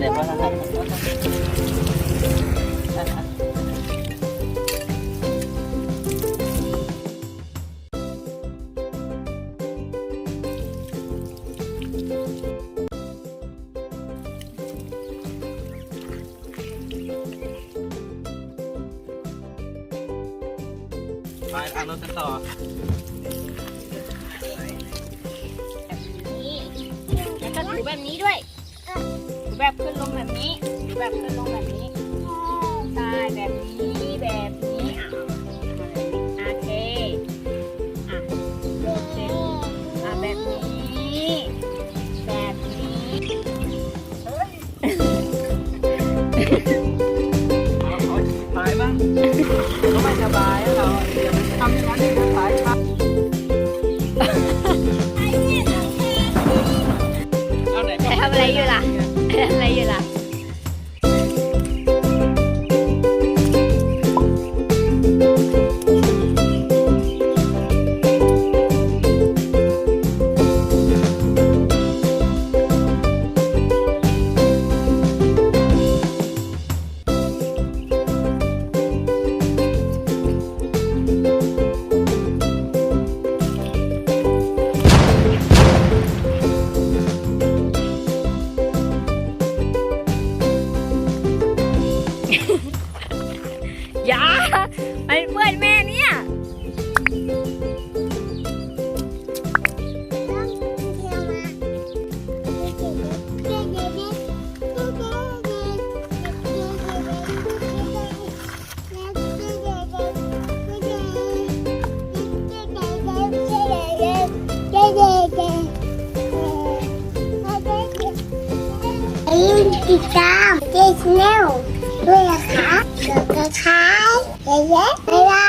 เดี๋ยวพ่อทำไปทางรถกันต่อแล้วก็ถูแบบนี้ด้วย แบบขึ้นลงแบบนี้ถูแบบขึ้นลงแบบนี้ใช่แบบนี้แบบนี้อะโอเคอะโอเคอะแบบนี้แบบนี้เอาขอขี่พายบ้างก็ไม่สบายอะเราอย่าไปทำอย่างนั้นเลยนะสายครับเอาไหนทำอะไรอยู่ล่ะ อย่ามันเพื่อนแม่เนี่ยอย่าลืมติดตามเจสแนล ด้วยนะคะเดกระชายเยอะๆบ๊ายบาย